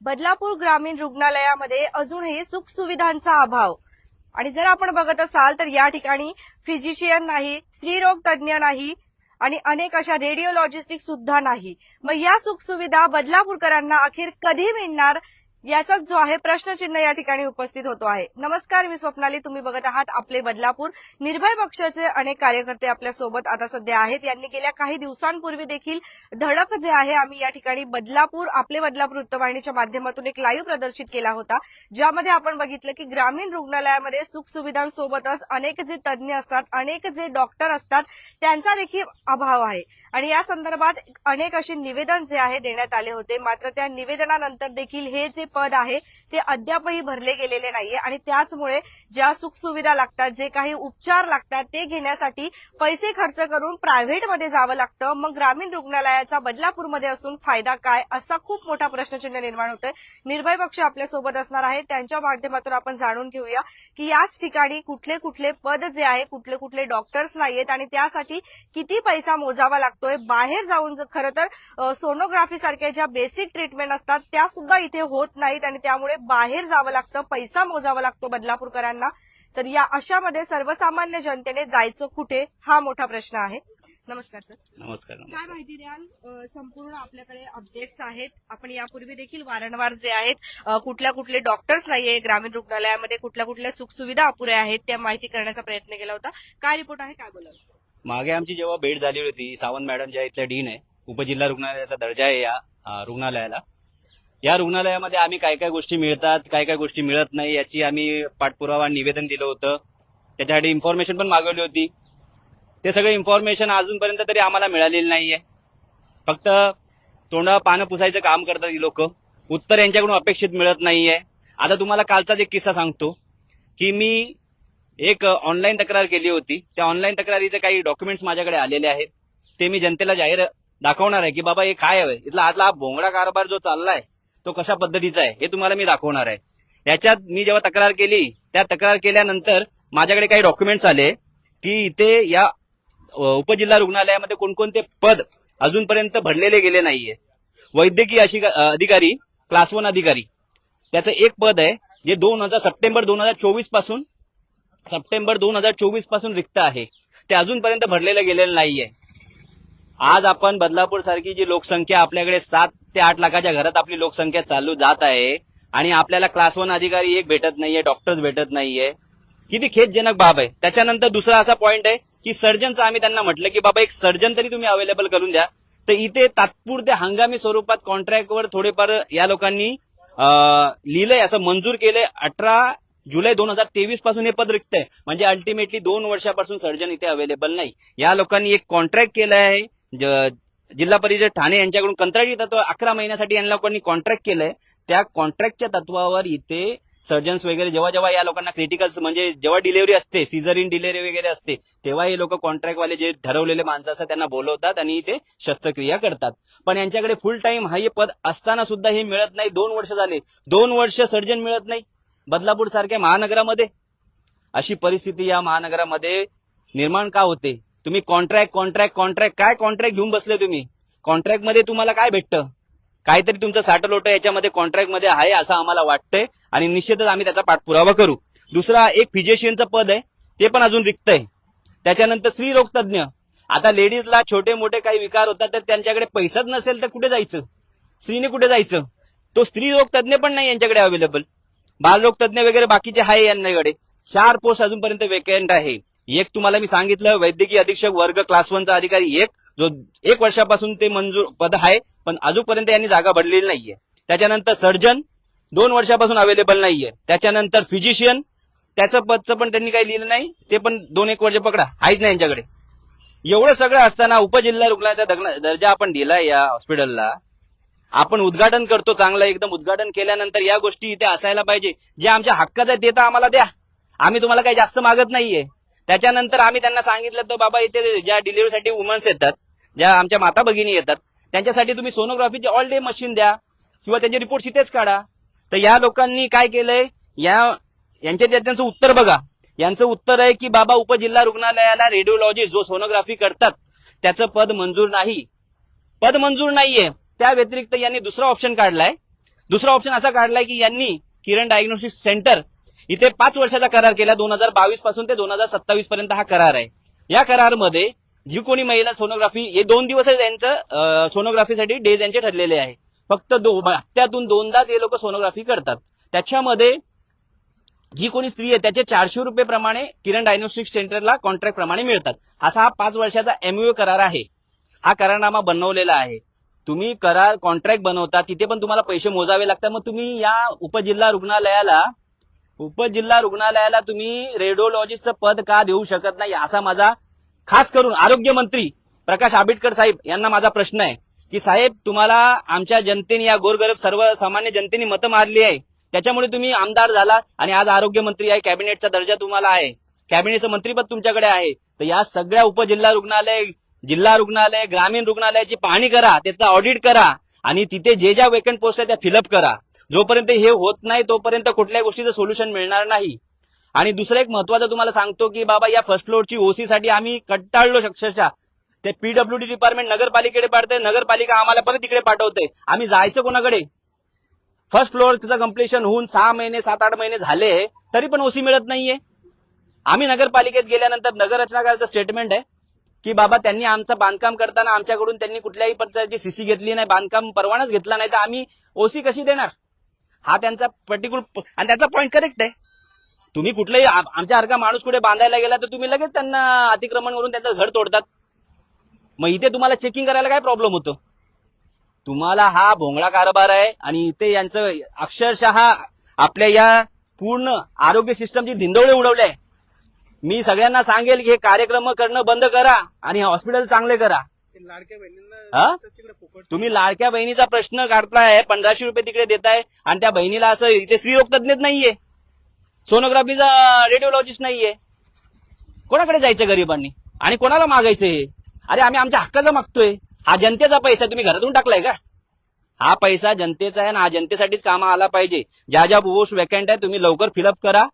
बदलापूर ग्रामीण रुग्णालयामध्ये अजूनही सुखसुविधांचा अभाव. आणि जर आपण बघत असाल तर या ठिकाणी फिजिशियन नाही स्त्रीरोग तज्ज्ञ नाही आणि अनेक अशा रेडिओलॉजिस्टिक सुद्धा नाही. मग या सुखसुविधा बदलापूरकरांना अखेर कधी मिळणार? याचाच जो आहे प्रश्नचिन्ह या ठिकाणी उपस्थित होतो आहे. नमस्कार मी स्वप्नाली. तुम्ही बघत आहात आपले बदलापूर. निर्भय पक्षाचे अनेक कार्यकर्ते आपल्यासोबत आता सध्या आहेत. यांनी गेल्या काही दिवसांपूर्वी देखील धडक जे आहे आम्ही या ठिकाणी बदलापूर आपले बदलापूर वृत्तवाहिनीच्या माध्यमातून एक लाईव्ह प्रदर्शित केला होता. ज्यामध्ये आपण बघितलं की ग्रामीण रुग्णालयामध्ये सुखसुविधांसोबतच अनेक जे तज्ज्ञ असतात अनेक जे डॉक्टर असतात त्यांचा देखील अभाव आहे. आणि या संदर्भात अनेक असे निवेदन जे आहे देण्यात आले होते. मात्र त्या निवेदनानंतर देखील हे जे पद आहे ते अद्यापही भरले गेलेले नाहीये. आणि त्याचमुळे ज्या सुखसुविधा लागतात जे काही उपचार लागतात ते घेण्यासाठी पैसे खर्च करून प्रायव्हेटमध्ये जावं लागतं. मग ग्रामीण रुग्णालयाचा बदलापूरमध्ये असून फायदा काय असा खूप मोठा प्रश्नचिन्ह निर्माण होतोय. निर्भय पक्ष आपल्यासोबत असणार आहे त्यांच्या माध्यमातून आपण जाणून घेऊया की याच ठिकाणी कुठले कुठले पद जे आहे कुठले कुठले डॉक्टर्स नाहीयेत आणि त्यासाठी किती पैसा मोजावा लागतोय. बाहेर जाऊन जर खरं तर सोनोग्राफी सारख्या ज्या बेसिक ट्रीटमेंट असतात त्या सुद्धा इथे होत नाहीत आणि त्यामुळे बाहेर जावं लागतं पैसा मोजावा लागतो बदलापूरकरांना. तर या अशामध्ये सर्वसामान्य जनतेने जायचं कुठे? हा मोठा प्रश्न आहे. नमस्कार सर. नमस्कार काय माहिती द्याल? संपूर्ण आपल्याकडे अपडेट्स आहेत. आपण यापूर्वी देखील वारंवार जे आहेत कुठल्या कुठले डॉक्टर्स नाहीये ग्रामीण रुग्णालयामध्ये कुठल्या कुठल्या सुखसुविधा अपुऱ्या आहेत त्या माहिती करण्याचा प्रयत्न केला होता. काय रिपोर्ट आहे? काय बोलाल? मागे आमची जेव्हा भेट झाली होती सावंत मॅडम ज्या इथल्या डीन आहे उपजिल्हा रुग्णालयाचा दर्जा आहे या रुग्णालयाला. या रुग्णालयामध्ये आम्ही काय काय गोष्टी मिळतात काय काय गोष्टी मिळत नाही याची आम्ही पाठपुरावा निवेदन दिलं होतं. त्याच्यासाठी इन्फॉर्मेशन पण मागवली होती. ते सगळे इन्फॉर्मेशन अजूनपर्यंत तरी आम्हाला मिळालेली नाहीये. फक्त तोंडा पानं पुसायचं काम करतात ही लोक. उत्तर यांच्याकडून अपेक्षित मिळत नाहीये. आता तुम्हाला कालचाच एक किस्सा सांगतो की मी एक ऑनलाईन तक्रार केली होती. त्या ऑनलाईन तक्रारीचे काही डॉक्युमेंट्स माझ्याकडे आलेले आहेत. ते मी जनतेला जाहीर दाखवणार आहे की बाबा हे काय हवं इथला आतला हा भोंगडा कारभार जो चाललाय तो कशा पद्धतीचा आहे हे तुम्हाला मी दाखवणार आहे. याच्यात मी जेव्हा तक्रार केली त्या तक्रार केल्यानंतर माझ्याकडे काही डॉक्युमेंट्स आले की इथे या उपजिल्हा रुग्णालयामध्ये कोणकोणते पद अजूनपर्यंत भरलेले गेले नाहीये. वैद्यकीय अशी अधिकारी क्लास वन अधिकारी त्याचं एक पद आहे जे दोन हजार सप्टेंबर दोन हजार चोवीसपासून सप्टेंबर दोन हजार चोवीसपासून रिक्त आहे. ते अजूनपर्यंत भरलेलं गेलेलं नाहीये. आज आपण बदलापूर सारखी जी लोकसंख्या आपल्याकडे सात ते आठ लाखाच्या घरात आपली लोकसंख्या चालू जात आहे आणि आपल्याला क्लास वन अधिकारी एक भेटत नाहीये डॉक्टर्स भेटत नाहीये. किती खेदजनक बाब आहे. त्याच्यानंतर दुसरा असा पॉईंट आहे की सर्जनचं आम्ही त्यांना म्हटलं की बाबा एक सर्जन तरी तुम्ही अवेलेबल करून द्या. तर इथे तात्पुरत्या हंगामी स्वरूपात कॉन्ट्रॅक्टवर थोडेफार या लोकांनी लिहिलंय असं मंजूर केलंय. अठरा जुलै दोन हजार तेवीसपासून हे पद रिक्त आहे. म्हणजे अल्टिमेटली दोन वर्षापासून सर्जन इथे अवेलेबल नाही. या लोकांनी एक कॉन्ट्रॅक्ट केलं आहे जिल्हा परिषद ठाणे यांच्याकडून कंत्राटी तत्व अकरा महिन्यासाठी यांना लोकांनी कॉन्ट्रॅक्ट केलंय. त्या कॉन्ट्रॅक्टच्या तत्वावर इथे सर्जन्स वगैरे जेव्हा जेव्हा या लोकांना क्रिटिकल म्हणजे जेव्हा डिलिव्हरी असते सीझर इन डिलिव्हरी वगैरे असते तेव्हा हे लोक कॉन्ट्रॅक्टवाले जे ठरवलेले माणसं असतात त्यांना बोलवतात आणि इथे शस्त्रक्रिया करतात. पण यांच्याकडे फुल टाइम हा हे पद असताना सुद्धा हे मिळत नाही. दोन वर्ष झाले. दोन वर्ष सर्जन मिळत नाही. बदलापूर सारख्या महानगरामध्ये. अशी परिस्थिती या महानगरामध्ये निर्माण का होते? तुम्ही कॉन्ट्रॅक्ट कॉन्ट्रॅक्ट कॉन्ट्रॅक्ट काय कॉन्ट्रॅक्ट घेऊन बसले तुम्ही? कॉन्ट्रॅक्टमध्ये तुम्हाला काय भेटतं? काहीतरी तुमचं साठलोट याच्यामध्ये कॉन्ट्रॅक्टमध्ये आहे असं आम्हाला वाटतंय आणि निश्चितच आम्ही त्याचा पाठपुरावा करू. दुसरा एक फिजिशियनचं पद आहे ते पण अजून रिक्त आहे त्याच्यानंतर स्त्रीरोग तज्ज्ञ आता लेडीजला छोटे मोठे काही विकार होतात तर त्यांच्याकडे पैसाच नसेल तर कुठे जायचं? स्त्रीने कुठे जायचं? तो स्त्रीरोग तज्ञ पण नाही यांच्याकडे अवेलेबल बालरोग तज्ज्ञ वगैरे बाकीचे आहे यांच्याकडे. चार पोस्ट अजूनपर्यंत वेकेंट आहे. एक तुम्हाला मी सांगितलं वैद्यकीय अधीक्षक वर्ग क्लास वनचा अधिकारी एक जो एक वर्षापासून ते मंजूर पद आहे पण अजूनपर्यंत यांनी जागा भरलेली नाहीये. त्याच्यानंतर सर्जन दोन वर्षापासून अवेलेबल नाहीये. त्याच्यानंतर फिजिशियन त्याचं पदचं पण त्यांनी काही लिहिलं नाही ते पण दोन एक वर्ष पकडा आहेच नाही यांच्याकडे. एवढं सगळं असताना उपजिल्हा रुग्णालयाचा दर्जा आपण दिलाय या हॉस्पिटलला आपण उद्घाटन करतो चांगलं एकदम उद्घाटन केल्यानंतर या गोष्टी इथे असायला पाहिजे. जे आमच्या हक्काचं आहे ते तर आम्हाला द्या. आम्ही तुम्हाला काही जास्त मागत नाहीये. त्याच्यानंतर आम्ही त्यांना सांगितलं तर बाबा इथे ज्या डिलिव्हरीसाठी वुमन्स येतात ज्या आमच्या माता भगिनी येतात त्यांच्यासाठी तुम्ही सोनोग्राफीचे ऑल डे मशीन द्या किंवा त्यांचे रिपोर्ट इथेच काढा. तर या लोकांनी काय केलंय? या यांच्या त्यांचं उत्तर बघा. यांचं उत्तर आहे की बाबा उपजिल्हा रुग्णालयाला रेडिओलॉजी जो सोनोग्राफी करतात त्याचं पद मंजूर नाही. पद मंजूर नाहीये. त्या व्यतिरिक्त यांनी दुसरा ऑप्शन काढलाय. दुसरा ऑप्शन असा काढलाय की यांनी किरण डायग्नोस्टिक सेंटर इथे पाच वर्षाचा करार केला. दोन हजार बावीसपासून ते दोन हजार सत्तावीस पर्यंत हा करार आहे. या करारमध्ये जी कोणी महिला सोनोग्राफी हे दोन दिवस त्यांचं सोनोग्राफीसाठी डेज यांचे ठरलेले आहे. फक्त दो हप्त्यातून दोनदाच हे लोक सोनोग्राफी करतात. त्याच्यामध्ये जी कोणी स्त्री आहे त्याचे चारशे रुपये प्रमाणे किरण डायग्नोस्टिक सेंटरला कॉन्ट्रॅक्ट प्रमाणे मिळतात. असा हा पाच वर्षाचा एमयू करार आहे. हा करारनामा बनवलेला आहे. तुम्ही करार कॉन्ट्रॅक्ट बनवता तिथे पण तुम्हाला पैसे मोजावे लागतात. मग तुम्ही या उपजिल्हा रुग्णालयाला उपजिल्हा रुग्णालयाला तुम्ही रेडिओलॉजिस्टचं पद का देऊ शकत नाही असा माझा खास करून आरोग्यमंत्री प्रकाश आंबेडकर साहेब यांना माझा प्रश्न आहे. की साहेब तुम्हाला आमच्या जनतेने या गोरगरीब सर्वसामान्य जनतेने मतं मारली आहे. त्याच्यामुळे तुम्ही आमदार झाला आणि आज आरोग्यमंत्री आहे कॅबिनेटचा दर्जा तुम्हाला आहे. कॅबिनेटचं मंत्रीपद तुमच्याकडे आहे. तर या सगळ्या उपजिल्हा रुग्णालय जिल्हा रुग्णालय ग्रामीण रुग्णालयाची पाहणी करा त्याचं ऑडिट करा आणि तिथे जे ज्या वेकंट पोस्ट आहे त्या फिलअप करा. जोपर्यंत हे होत नाही तोपर्यंत कुठल्याही गोष्टीचं सोल्युशन मिळणार नाही. आणि दुसरं एक महत्वाचं तुम्हाला सांगतो की बाबा या फर्स्ट फ्लोअरची ओसी साठी आम्ही कट्टाळलो अक्षरशः ते पीडब्ल्यूडी डिपार्टमेंट नगरपालिकेकडे पाडते नगरपालिका आम्हाला परत तिकडे पाठवते आम्ही जायचं कोणाकडे? फर्स्ट फ्लोअरचं कम्प्लिशन होऊन सहा महिने सात आठ महिने झाले तरी पण ओसी मिळत नाहीये. आम्ही नगरपालिकेत गेल्यानंतर नगररचनाकाराचं स्टेटमेंट आहे की बाबा त्यांनी आमचं बांधकाम करताना आमच्याकडून त्यांनी कुठल्याही प्रकारची सीसी घेतली नाही बांधकाम परवानाच घेतला नाही तर आम्ही ओसी कशी देणार? हा त्यांचा पर्टिक्युलर आणि त्याचा पॉईंट करेक्ट आहे. तुम्ही कुठलाही आमच्यासारखा माणूस कुठे बांधायला गेला तर तुम्ही लगेच त्यांना अतिक्रमण करून त्यांचं घर तोडतात. मग इथे तुम्हाला चेकिंग करायला काय प्रॉब्लेम होतो? तुम्हाला हा भोंगळा कारभार आहे आणि इथे यांचं अक्षरशः आपल्या या पूर्ण आरोग्य सिस्टमची धिंदवळे उडवले. आहे मी सगळ्यांना सांगेल की हे कार्यक्रम करणं बंद करा आणि हॉस्पिटल चांगले करा. लाडक्या हा? बहिणींना तिकडे फुकट तुम्ही लाडक्या बहिणीचा प्रश्न काढताय पंधराशे रुपये तिकडे देताय आणि त्या बहिणीला असं इथे स्त्रीरोग तज्ञच नाहीये. सोनोग्राफीचा रेडिओलॉजिस्ट नाहीये. कोणाकडे जायचं गरिबांनी? आणि कोणाला मागायचं हे? अरे आम्ही आमच्या हक्काचा मागतोय. हा जनतेचा पैसा तुम्ही घरातून टाकलाय का? हा पैसा जनतेचा आहे ना हा जनतेसाठीच कामा आला पाहिजे. ज्या ज्या पोस्ट वॅकंट आहे तुम्ही लवकर फिलअप करा.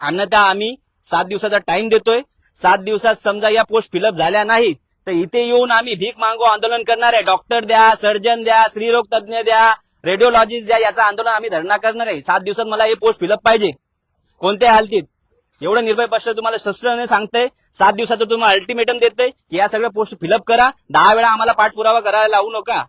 अन्यथा आम्ही सात दिवसाचा टाइम देतोय. सात दिवसात समजा या पोस्ट फिलअप झाल्या नाहीत तर इथे येऊन आम्ही भीक मागो आंदोलन करणार आहे. डॉक्टर द्या सर्जन द्या स्त्रीरोग तज्ञ द्या रेडिओलॉजिस्ट द्या याचं आंदोलन आम्ही धरणा करणार आहे. सात दिवसात मला हे पोस्ट फिलअप पाहिजे. कोणत्या हालतीत. एवढं निर्भय पक्ष तुम्हाला शस्त्राने सांगतंय. सात दिवसात तुम्हाला अल्टिमेटम देते की या सगळ्या पोस्ट फिलअप करा. दहा वेळा आम्हाला पाठपुरावा करायला लावू नका.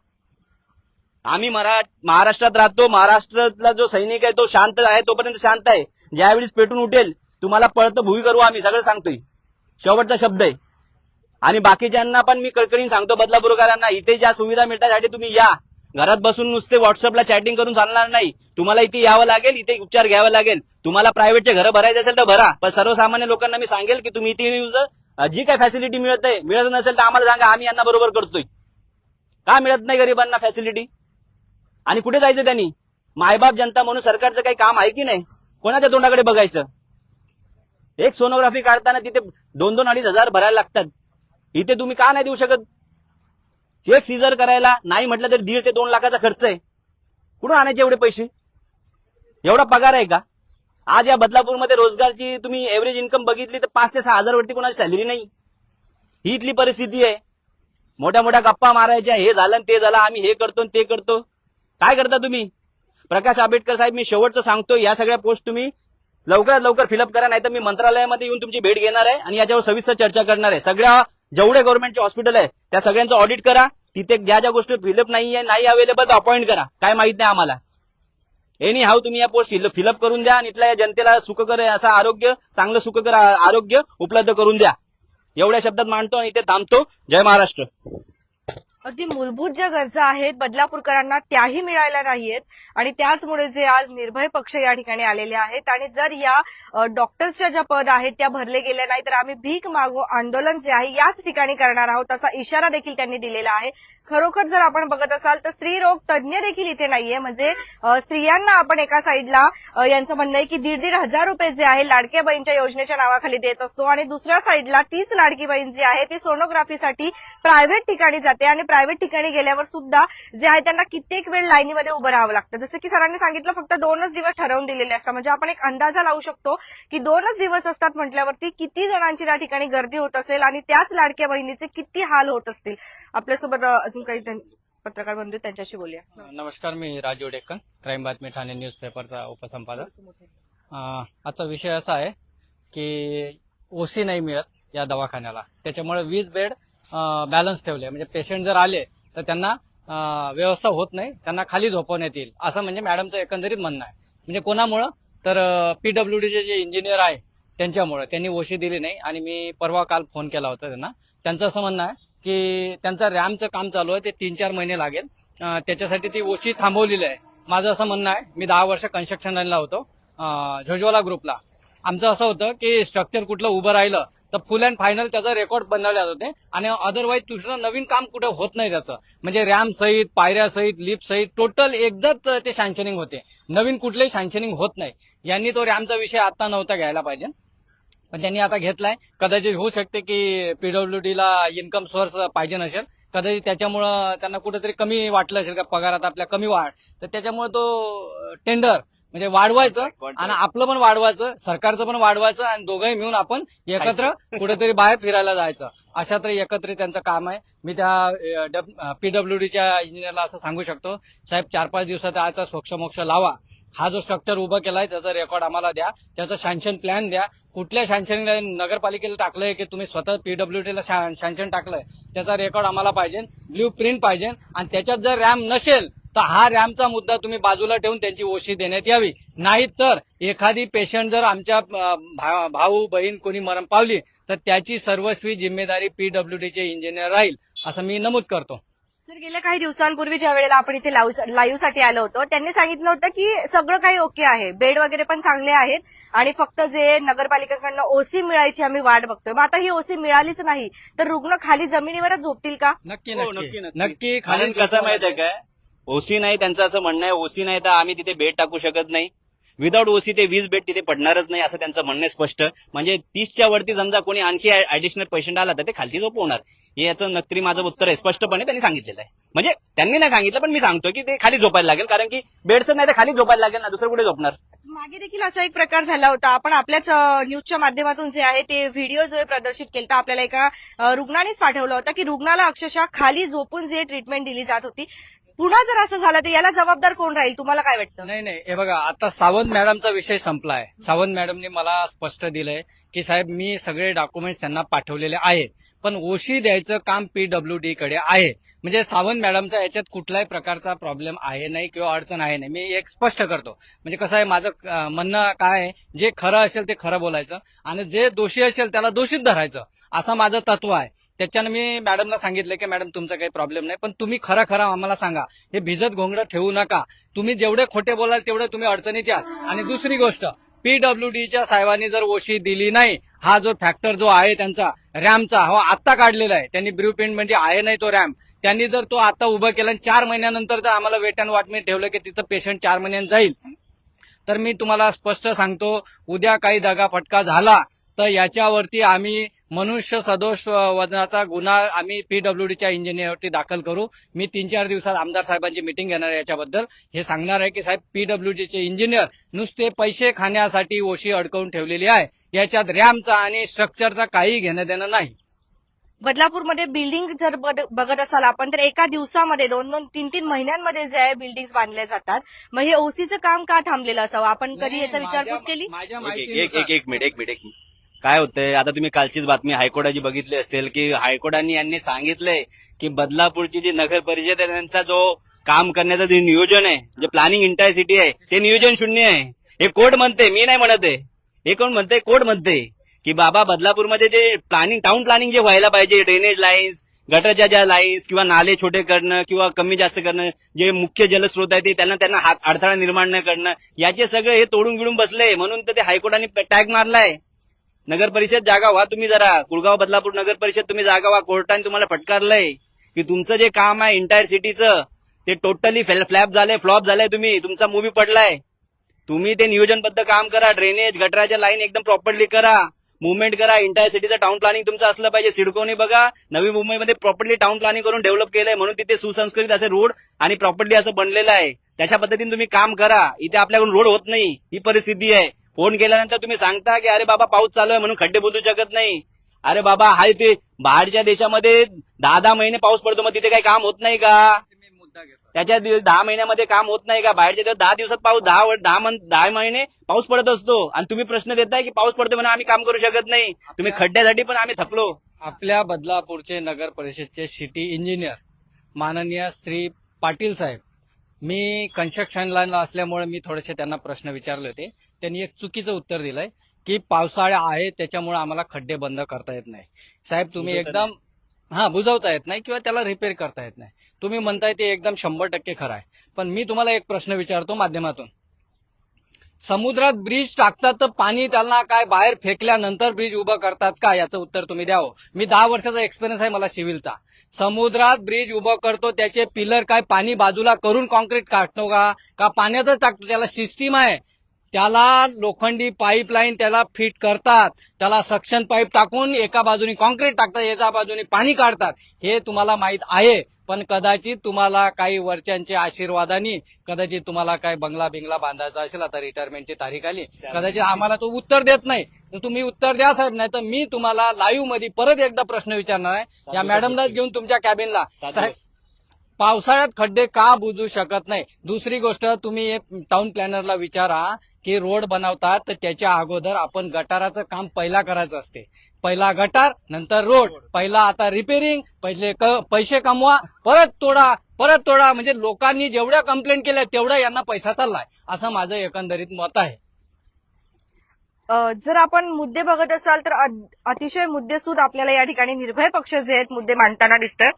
आम्ही मरा महाराष्ट्रात राहतो. महाराष्ट्रातला जो सैनिक आहे तो शांत आहे तोपर्यंत शांत आहे. ज्यावेळेस पेटून उठेल तुम्हाला पळतं भूवी करू आम्ही सगळं सांगतोय. शेवटचा शब्द आहे. आणि बाकीच्यांना पण मी कडकडीन सांगतो बदलापूरकरांना इथे ज्या सुविधा मिळतासाठी तुम्ही या. घरात बसून नुसते व्हॉट्सअपला चॅटिंग करून चालणार नाही. तुम्हाला इथे यावं लागेल इथे उपचार घ्यावं लागेल. तुम्हाला प्रायव्हेटचे घरं भरायचे असेल तर भरा. पण सर्वसामान्य लोकांना मी सांगेल की तुम्ही इथे यूज जी. काय फॅसिलिटी मिळत आहे मिळत नसेल तर आम्हाला सांगा आम्ही यांना बरोबर करतोय. का मिळत नाही गरिबांना फॅसिलिटी आणि कुठे जायचं त्यांनी? मायबाप जनता म्हणून सरकारचं काही काम आहे की नाही? कोणाच्या तोंडाकडे बघायचं? एक सोनोग्राफी काढताना तिथे दोन दोन अडीच हजार भरायला लागतात. इथे तुम्ही का नाही देऊ शकत? चेक सीझर करायला नाही म्हटलं तर दीड ते दोन लाखाचा खर्च आहे. कुठून आणायचे एवढे पैसे? एवढा पगार आहे का? आज या बदलापूरमध्ये रोजगारची तुम्ही एव्हरेज इन्कम बघितली तर पाच ते सहा हजार वरती कोणाची सॅलरी नाही. ही इथली परिस्थिती आहे. मोठ्या मोठ्या गप्पा मारायच्या हे झालं आणि ते झालं आम्ही हे करतो आणि ते करतो. काय करता तुम्ही? प्रकाश आंबेडकर साहेब मी शेवटचं सांगतो या सगळ्या पोस्ट तुम्ही लवकरात लवकर फिलअप करा नाही तर मी मंत्रालयामध्ये येऊन तुमची भेट घेणार आहे आणि याच्यावर सविस्तर चर्चा करणार आहे. सगळ्या जेवढे गव्हर्नमेंटचे हॉस्पिटल आहे त्या सगळ्यांचं ऑडिट करा. तिथे ज्या ज्या गोष्टी फिलअप नाहीये नाही अवेलेबल अपॉइंट करा. काय माहीत नाही आम्हाला. एनी हाऊ तुम्ही या पोस्ट फिलअप करून द्या आणि इथल्या या जनतेला सुखकर असं आरोग्य चांगलं सुखकर आरोग्य उपलब्ध करून द्या. एवढ्या शब्दात मांडतो आणि इथे थांबतो. जय महाराष्ट्र. अगदी मूलभूत ज्या गरजा आहेत बदलापूरकरांना त्याही मिळायला नाहीयेत. आणि त्याचमुळे जे आज निर्भय पक्ष या ठिकाणी आलेले आहेत आणि जर या डॉक्टर्सच्या ज्या पद आहेत त्या भरले गेल्या नाही तर आम्ही भीक मागो आंदोलन जे आहे याच ठिकाणी करणार आहोत असा इशारा देखील त्यांनी दिलेला आहे. खरोखर जर आपण बघत असाल तर स्त्री रोग तज्ज्ञ देखील इथे नाहीये. म्हणजे स्त्रियांना आपण एका साईडला यांचं म्हणणं आहे की दीड दीड हजार रुपये जे आहे लाडक्या बहीणच्या योजनेच्या नावाखाली देत असतो. आणि दुसऱ्या साईडला तीच लाडकी बहीण जी आहे ती सोनोग्राफीसाठी प्रायव्हेट ठिकाणी जाते. आणि प्रायव्हेट ठिकाणी गेल्यावर सुद्धा जे आहे त्यांना कित्येक वेळ लाईनीमध्ये उभं राहावं लागतं. जसं की सरांनी सांगितलं फक्त दोनच दिवस ठरवून दिलेले असतात. म्हणजे आपण एक अंदाजा लावू शकतो की दोनच दिवस असतात म्हटल्यावरती किती जणांची त्या ठिकाणी गर्दी होत असेल आणि त्याच लाडक्या बहिणीचे किती हाल होत असतील. आपल्यासोबत अजून काही पत्रकार बंधू त्यांच्याशी बोलूया. नमस्कार मी राजू डेक्कन क्राईम बातमी ठाणे न्यूज पेपरचा उपसंपादक. आजचा विषय असा आहे की ओसी नाही मिळत या दवाखान्याला. त्याच्यामुळे वीस बेड बॅलन्स ठेवले. म्हणजे पेशंट जर आले तर त्यांना व्यवस्था होत नाही त्यांना खाली झोपवण्यात येईल. असं म्हणजे मॅडमचं एकंदरीत म्हणणं आहे. म्हणजे कोणामुळं? तर पीडब्ल्यूडीचे जे इंजिनियर आहे त्यांच्यामुळे. त्यांनी ओशी दिली नाही आणि मी परवा काल फोन केला होता त्यांना. त्यांचं असं म्हणणं आहे की त्यांचं रॅमचं काम चालू आहे ते तीन चार महिने लागेल. त्याच्यासाठी ती ओशी थांबवलेली आहे. माझं असं म्हणणं आहे मी दहा वर्ष कन्स्ट्रक्शन लाईनला होतो. झोजवाला ग्रुपला आमचं असं होतं की स्ट्रक्चर कुठलं उभं राहिलं तर फुल अँड फायनल त्याचा रेकॉर्ड बनवले जात होते. आणि अदरवाईज दुसरं नवीन काम कुठे होत नाही त्याचं. म्हणजे रॅम सहित पायऱ्या सहित सहित टोटल एकदाच ते सँक्शनिंग होते. नवीन कुठलंही सँक्शनिंग होत नाही. यांनी तो रॅमचा विषय आता नव्हता घ्यायला पाहिजे. पण त्यांनी आता घेतलाय. कदाचित होऊ शकते की पीडब्ल्यूडीला इन्कम सोर्स पाहिजे नसेल. कदाचित त्याच्यामुळं त्यांना कुठेतरी कमी वाटलं असेल का पगारात आपल्या कमी वाढ. तर त्याच्यामुळे तो टेंडर म्हणजे वाढवायचं आणि आपलं पण वाढवायचं सरकारचं पण वाढवायचं आणि दोघंही मिळून आपण एकत्र कुठेतरी बाहेर फिरायला जायचं. अशा तरी एकत्रित त्यांचं काम आहे. मी त्या पीडब्ल्यूडीच्या इंजिनियरला असं सांगू शकतो. साहेब चार पाच दिवसात आजचा स्वच्छ लावा. हा जो स्ट्रक्चर उभं केलाय त्याचा रेकॉर्ड आम्हाला द्या. त्याचं सॅन्शन प्लॅन द्या. कुठल्या सँक्शनिंगला नगरपालिकेला टाकलंय की तुम्ही स्वतः पीडब्ल्यूडीला सँक्शन टाकलंय त्याचा रेकॉर्ड आम्हाला पाहिजे ब्ल्यू प्रिंट पाहिजे. आणि त्याच्यात जर रॅम नसेल तर हा रॅमचा मुद्दा तुम्ही बाजूला ठेवून त्यांची ओशी देण्यात यावी. नाही तर एखादी पेशंट जर आमच्या भा- भाऊ बहीण कोणी मरण पावली तर त्याची सर्वस्वी जिम्मेदारी पीडब्ल्यूडीचे इंजिनियर राहील असं मी नमूद करतो. सर गेल्या काही दिवसांपूर्वी ज्या वेळेला आपण इथे लाईव्हसाठी आलो होतो त्यांनी सांगितलं होतं की सगळं काही ओके आहे. बेड वगैरे पण चांगले आहेत आणि फक्त जे नगरपालिकेकडनं ओसी मिळायची आम्ही वाट बघतोय. मग आता ही ओसी मिळालीच नाही तर रुग्ण खाली जमिनीवरच झोपतील का? नक्की हो, नक्की. नक्की नक्की. कारण कसं माहीत आहे काय? ओसी नाही त्यांचं असं म्हणणं आहे ओसी नाही तर आम्ही तिथे बेड टाकू शकत नाही. विदाऊट ओसी ते वीज बेट तिथे पडणारच नाही असं त्यांचं म्हणणं आहे स्पष्ट. म्हणजे तीसच्या वरती समजा कोणी आणखी ऍडिशनल पेशंट आला तर ते खालती झोपवणार हे याचं नक्की माझं उत्तर आहे. स्पष्टपणे त्यांनी सांगितलेलं आहे. म्हणजे त्यांनी नाही सांगितलं पण मी सांगतो की ते खाली झोपायला लागेल कारण की बेडचं नाही तर खाली झोपायला लागेल ना दुसरं कुठे झोपणार? मागे देखील असा एक प्रकार झाला होता. आपण आपल्याच न्यूजच्या माध्यमातून जे आहे ते व्हिडिओ जो प्रदर्शित प्रदर्शित केला आपल्याला एका रुग्णानेच पाठवलं होतं की रुग्णाला अक्षरशः खाली झोपून जे ट्रीटमेंट दिली जात होती पुन्हा जर असं झालं तर याला जबाबदार कोण राहील? तुम्हाला काय वाटतं? नाही नाही. हे बघा आता सावंत मॅडमचा विषय संपला आहे सावंत मॅडमने मला स्पष्ट दिलंय की साहेब मी सगळे डॉक्युमेंट्स त्यांना पाठवलेले आहेत. पण ओशी द्यायचं काम पीडब्ल्यूडी कडे आहे. म्हणजे सावंत मॅडमचा याच्यात कुठल्याही प्रकारचा प्रॉब्लेम आहे नाही किंवा अडचण आहे नाही. मी एक स्पष्ट करतो. म्हणजे कसं आहे माझं म्हणणं काय आहे जे खरं असेल ते खरं बोलायचं. आणि जे दोषी असेल त्याला दोषीत धरायचं. असं माझं तत्व आहे. त्याच्यानं मी मॅडमला सांगितलं की मॅडम तुमचा काही प्रॉब्लेम नाही पण तुम्ही खरं खरा आम्हाला सांगा. हे भिजत घोंगडं ठेवू नका. तुम्ही जेवढे खोटे बोलाल तेवढे तुम्ही अडचणीत याल. आणि दुसरी गोष्ट पीडब्ल्यूडीच्या साहेबांनी जर ओशी दिली नाही हा जो फॅक्टर जो आहे त्यांचा रॅमचा हा आत्ता काढलेला आहे. त्यांनी ब्ल्यू प्रिंट म्हणजे आहे नाही तो रॅम. त्यांनी जर तो आता उभं केला आणि चार महिन्यानंतर जर आम्हाला वेट अँड वॉचमध्ये ठेवलं की तिथं पेशंट चार महिन्यात जाईल. तर मी तुम्हाला स्पष्ट सांगतो उद्या काही दगा फटका झाला तर याच्यावरती आम्ही मनुष्य सदोष वजनाचा गुन्हा आम्ही पीडब्ल्यूडीच्या इंजिनियरवरती दाखल करू. मी तीन चार दिवसात आमदार साहेबांची मिटिंग घेणार आहे याच्याबद्दल. हे सांगणार आहे की साहेब पीडब्ल्यूडीचे इंजिनियर नुसते पैसे खाण्यासाठी ओशी अडकवून ठेवलेली आहे. याच्यात रॅमचा आणि स्ट्रक्चरचा काही घेणं देणं नाही. बदलापूरमध्ये बिल्डिंग जर बघत असाल आपण तर एका दिवसामध्ये दोन दोन तीन तीन महिन्यांमध्ये जे आहे बिल्डिंग बांधल्या जातात. मग हे ओसीचं काम का थांबलेलं असावं? आपण कधी याचा विचारपूस केली? एक मिनिट एक मिनिट. काय होतंय? आता तुम्ही कालचीच बातमी हायकोर्टाची बघितली असेल की हायकोर्टाने यांनी सांगितलंय की बदलापूरची जी नगर परिषद आहे त्यांचा जो काम करण्याचं जे नियोजन आहे जे प्लॅनिंग इंटायर सिटी आहे ते नियोजन शून्य आहे. हे कोर्ट म्हणते मी नाही म्हणत आहे. हे कोण म्हणते कोर्ट म्हणते की बाबा बदलापूरमध्ये जे प्लॅनिंग टाउन प्लॅनिंग जे व्हायला पाहिजे ड्रेनेज लाईन्स गटरच्या ज्या लाईन्स किंवा नाले छोटे करणं किंवा कमी जास्त करणं जे मुख्य जलस्रोत आहे ते त्यांना त्यांना हात अडथळा निर्माण न करणं याचे सगळे हे तोडून गिळून बसले. म्हणून तर ते हायकोर्टाने टॅग मारलाय. नगर परिषद जागा व्हा तुम्ही जरा. कुळगाव बदलापूर नगर परिषद तुम्ही जागा व्हा. कोर्टाने तुम्हाला फटकारलंय की तुमचं जे काम आहे इंटायर सिटीचं ते टोटली फ्लॅप झालंय फ्लॉप झालंय तुम्ही. तुमचा मूवी पडलाय. तुम्ही ते नियोजनबद्ध काम करा. ड्रेनेज गटराच्या लाईन एकदम प्रॉपरली करा. मुवमेंट करा. इंटायर सिटीचं टाउन प्लॅनिंग तुमचं असलं पाहिजे. सिडकोने बघा. नवी मुंबईमध्ये प्रॉपरली टाउन प्लॅनिंग करून डेव्हलप केलंय. म्हणून तिथे सुसंस्कृत असे रोड आणि प्रॉपर्टी असं बनलेलं आहे. त्याच्या पद्धतीने तुम्ही काम करा. इथे आपल्याकडून रोड होत नाही. ही परिस्थिती आहे. फोन केल्यानंतर तुम्ही सांगता की अरे बाबा पाऊस चालू आहे म्हणून खड्डे बुजू शकत नाही. अरे बाबा हाय ते बाहेरच्या देशामध्ये दहा दहा महिने पाऊस पडतो मग तिथे काही काम होत नाही का? त्याच्या दहा महिन्यामध्ये काम होत नाही का? बाहेरच्या दिवस दहा दिवसात पाऊस दहा दहा दहा महिने पाऊस पडत असतो. आणि तुम्ही प्रश्न देताय की पाऊस पडतो म्हणून आम्ही काम करू शकत नाही. तुम्ही खड्ड्यासाठी पण आम्ही थकलो. आपल्या बदलापूरचे नगर परिषदचे सिटी इंजिनियर माननीय श्री पाटील साहेब मी कन्स्ट्रक्शन लाईन असल्यामुळे मी थोडेसे त्यांना प्रश्न विचारले होते. त्यांनी एक चुकीचं उत्तर दिलंय की पावसाळा आहे त्याच्यामुळे आम्हाला खड्डे बंद करता येत नाही. साहेब तुम्ही एकदम हा बुजवता येत नाही किंवा त्याला रिपेअर करता येत नाही. तुम्ही म्हणताय ते एकदम शंभर टक्के खरं आहे. पण मी तुम्हाला एक प्रश्न विचारतो माध्यमातून. समुद्रात ब्रिज टाकतात तर पाणी त्यांना काय बाहेर फेकल्यानंतर ब्रिज उभं करतात का? याचं उत्तर तुम्ही द्यावं मी दहा वर्षाचा एक्सपिरियन्स आहे मला सिव्हिलचा. समुद्रात ब्रिज उभं करतो त्याचे पिलर काय पाणी बाजूला करून कॉन्क्रीट टाकतो का? का पाण्यातच टाकतो? त्याला सिस्टीम आहे. त्याला लोखंडी पाईपलाईन त्याला फिट करतात. त्याला सक्शन पाईप टाकून एका बाजूने कॉन्क्रीट टाकतात एका बाजूने पाणी काढतात. हे तुम्हाला माहीत आहे पण कदाचित तुम्हाला काही वरच्यांच्या आशीर्वादाने कदाचित तुम्हाला काय बंगला बिंगला बांधायचा असेल आता रिटायरमेंटची तारीख आली. कदाचित आम्हाला तो उत्तर देत नाही. तर तुम्ही उत्तर द्या साहेब नाही तर मी तुम्हाला लाईव्हमध्ये परत एकदा प्रश्न विचारणार आहे. या मॅडमलाच घेऊन तुमच्या कॅबिनला साहेब. पावसाळ्यात खड्डे का बुजू शकत नाही? दुसरी गोष्ट तुम्ही एक टाउन प्लॅनरला विचारा की रोड बनवतात तर त्याच्या अगोदर आपण गटाराचं काम पहिला करायचं असते. पहिला गटार नंतर रोड. पहिला आता रिपेरिंग पहिले पैसे कमवा परत तोडा परत तोडा. म्हणजे लोकांनी जेवढ्या कंप्लेंट केल्या तेवढा यांना पैसा चाललाय. असं माझं एकंदरीत मत आहे. जर आपण मुद्दे बघत असाल तर अतिशय मुद्देसूद आपल्याला या ठिकाणी निर्भय पक्ष जे आहेत मुद्दे मांडताना दिसतंय.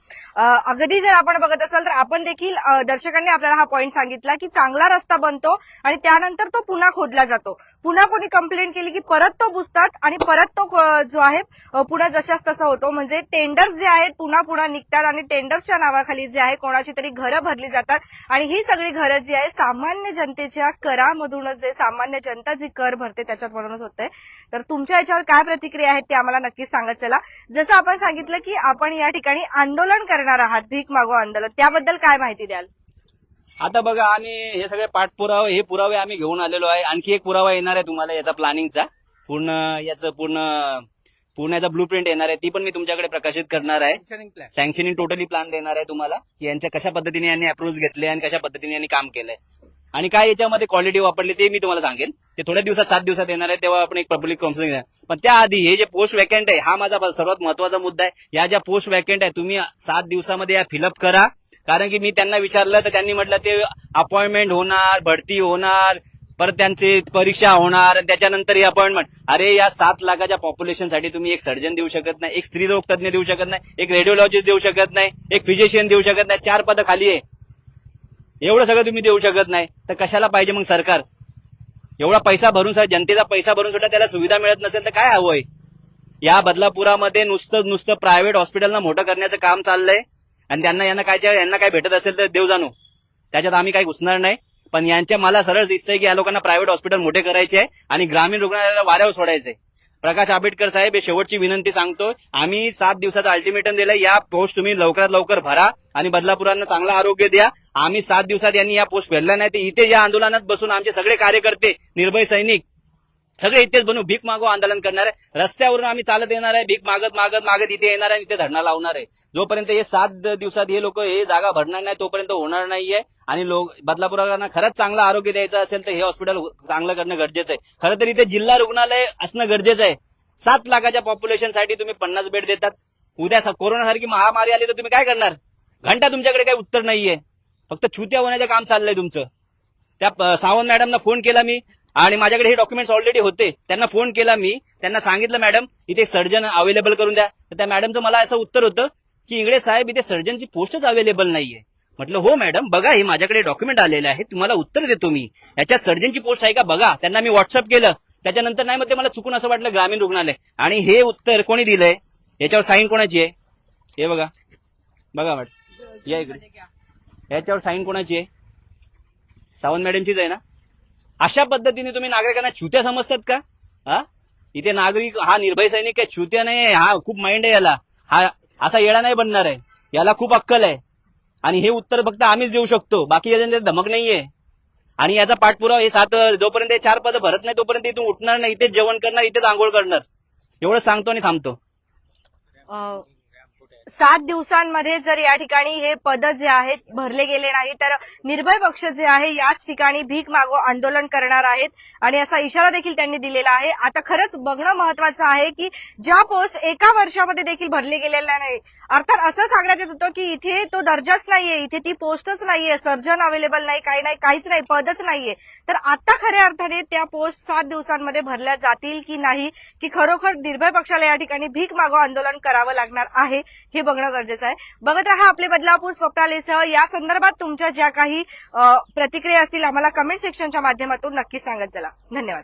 अगदी जर आपण बघत असाल तर आपण देखील दर्शकांनी आपल्याला हा पॉईंट सांगितला की चांगला रस्ता बनतो आणि त्यानंतर तो पुन्हा खोदला जातो. पुन्हा कोणी कंप्लेंट केली की परत तो बुजतात आणि परत तो जो आहे पुन्हा जशाच तसा होतो. म्हणजे टेंडर्स जे आहेत पुन्हा पुन्हा निघतात आणि टेंडर्सच्या नावाखाली जे आहे कोणाची तरी घरं भरली जातात. आणि ही सगळी घरं जी आहे सामान्य जनतेच्या करामधूनच जे सामान्य जनता जी कर भरते त्याच्यात म्हणून म्हणूनच होतंय. तर तुमच्या याच्यावर काय प्रतिक्रिया आहेत ते आम्हाला नक्कीच सांगत चला जसं आपण सांगितलं की आपण या ठिकाणी आंदोलन करणार आहात भीक मागो आंदोलन त्याबद्दल काय माहिती द्याल? आता बघा आम्ही हे सगळे पाठपुरावे हे पुरावे आम्ही घेऊन आलेलो आहे. आणखी एक पुरावा येणार आहे तुम्हाला याचा प्लॅनिंगचा पूर्ण याचं पूर्ण पूर्ण याचा ब्लू प्रिंट येणार आहे ती पण मी तुमच्याकडे प्रकाशित करणार आहे. सँक्शनिंग टोटली प्लॅन देणार आहे तुम्हाला की यांच्या कशा पद्धतीने यांनी अप्रोच घेतले आणि कशा पद्धतीने यांनी काम केलंय. आणि काय याच्यामध्ये क्वालिटी वापरली ते मी तुम्हाला सांगेन. ते थोड्या दिवसात सात दिवसात येणार आहे तेव्हा आपण एक पब्लिक कॉन्फरन्स पण त्याआधी हे जे पोस्ट वॅकंट आहे हा माझा सर्वात महत्त्वाचा मुद्दा आहे. या ज्या पोस्ट वॅकंट आहे तुम्ही सात दिवसामध्ये या फिलअप करा. कारण की मी त्यांना विचारलं तर त्यांनी म्हटलं ते अपॉइंटमेंट होणार भरती होणार परत त्यांची परीक्षा होणार त्याच्यानंतर ही अपॉइंटमेंट अरे या सात लाखाच्या पॉप्युलेशनसाठी तुम्ही एक सर्जन देऊ शकत नाही एक स्त्रीरोग तज्ञ देऊ शकत नाही एक रेडिओलॉजिस्ट देऊ शकत नाही एक फिजिशियन देऊ शकत नाही. चार पदं खाली आहे. एवढं सगळं तुम्ही देऊ शकत नाही. तर कशाला पाहिजे मग सरकार? एवढा पैसा भरून सुद्धा जनतेचा पैसा भरून सुद्धा त्याला सुविधा मिळत नसेल तर काय हवंय? या बदलापुरामध्ये नुसतं नुसतं प्रायव्हेट हॉस्पिटलना मोठं करण्याचं काम चाललंय. आणि त्यांना यांना काय यांना काय भेटत असेल तर देव जाणू. त्याच्यात आम्ही काही घुसणार नाही. पण यांच्या मला सरळ दिसतंय की या लोकांना प्रायव्हेट हॉस्पिटल मोठे करायचे आहे आणि ग्रामीण रुग्णालयाला वाऱ्यावर सोडायचंय. प्रकाश आंबेडकर साहेब हे शेवटची विनंती सांगतो आम्ही सात दिवसाचा अल्टिमेटम दिलाय या पोस्ट तुम्ही लवकरात लवकर भरा आणि बदलापुरांना चांगलं आरोग्य द्या. आम्ही सात दिवसात यांनी या पोस्ट भरल्या नाही तर इथे या आंदोलनात बसून आमचे सगळे कार्यकर्ते निर्भय सैनिक सगळे इथेच बनू भीक मागो आंदोलन करणार. आहे रस्त्यावरून आम्ही चालत येणार आहे भीक मागत मागत मागत इथे येणार आहे इथे धरणा लावणार आहे. जोपर्यंत हे सात दिवसात हे लोक हे जागा भरणार नाही तोपर्यंत होणार नाहीये. आणि लोक बदलापुरांना खरंच चांगलं आरोग्य द्यायचं असेल तर हे हॉस्पिटल चांगलं करणं गरजेचं आहे. खरं तर इथे जिल्हा रुग्णालय असणं गरजेचं आहे. सात लाखाच्या पॉप्युलेशनसाठी तुम्ही पन्नास बेड देतात. उद्या कोरोनासारखी महामारी आली तर तुम्ही काय करणार? घंटा तुमच्याकडे काही उत्तर नाहीये. फक्त छुत्या होण्याचं काम चाललंय तुमचं. त्या सावंत मॅडमना फोन केला मी. आणि माझ्याकडे हे डॉक्युमेंट्स ऑलरेडी होते. त्यांना फोन केला मी. त्यांना सांगितलं मॅडम इथे सर्जन अवेलेबल करून द्या. तर त्या मॅडमचं मला असं उत्तर होतं की इंगळे साहेब इथे सर्जनची पोस्टच अवेलेबल नाहीये. म्हटलं हो मॅडम बघा हे माझ्याकडे डॉक्युमेंट आलेले आहे तुम्हाला उत्तर देतो मी. याच्यात सर्जनची पोस्ट आहे का? बघा. त्यांना मी व्हॉट्सअप केलं. त्याच्यानंतर नाही मग ते मला चुकून असं वाटलं ग्रामीण रुग्णालय. आणि हे उत्तर कोणी दिलंय? याच्यावर साईन कोणाची आहे? हे बघा. बघा मॅडम. या इकडे. याच्यावर साईन कोणाची आहे? सावंत मॅडमचीच आहे ना? अशा पद्धतीने तुम्ही नागरिकांना छुत्या समजतात का? हा? इथे नागरिक हा निर्भय सैनिक आहे छुत्या नाही हा खूप माइंड आहे याला. हा असा येडा नाही बनणार आहे. याला खूप अक्कल आहे. आणि हे उत्तर फक्त आम्हीच देऊ शकतो. बाकी याच्यात धमक नाहीये आणि याचा पाठपुरावा हे सात जोपर्यंत हे चार पद भरत नाही तोपर्यंत इथून उठणार नाही इथेच जेवण करणार इथेच आंघोळ करणार. एवढं सांगतो आणि थांबतो. सात दिवसांमध्ये जर या ठिकाणी हे पद जे आहेत भरले गेले नाही तर निर्भय पक्ष जे आहे याच ठिकाणी भीक मागो आंदोलन करणार आहेत. आणि असा इशारा देखील त्यांनी दिलेला आहे. आता खरंच बघणं महत्वाचं आहे की ज्या पोस्ट एका वर्षामध्ये देखील भरले गेलेल्या नाही अर्थात असं सांगण्यात येत होतं की इथे तो दर्जाच नाहीये इथे ती पोस्टच नाहीये सर्जन अवेलेबल नाही काही नाही काहीच नाही पदच नाहीये. तर आता खऱ्या अर्थाने त्या पोस्ट सात दिवसांमध्ये भरल्या जातील की नाही की खरोखर निर्भय पक्षाला या ठिकाणी भीक मागो आंदोलन करावं लागणार आहे हे बघणं गरजेचं आहे. बघत राहा आपले बदलापूर स्वप्नालेसह या संदर्भात तुमच्या ज्या काही प्रतिक्रिया असतील आम्हाला कमेंट सेक्शनच्या माध्यमातून नक्की सांगत चला. धन्यवाद.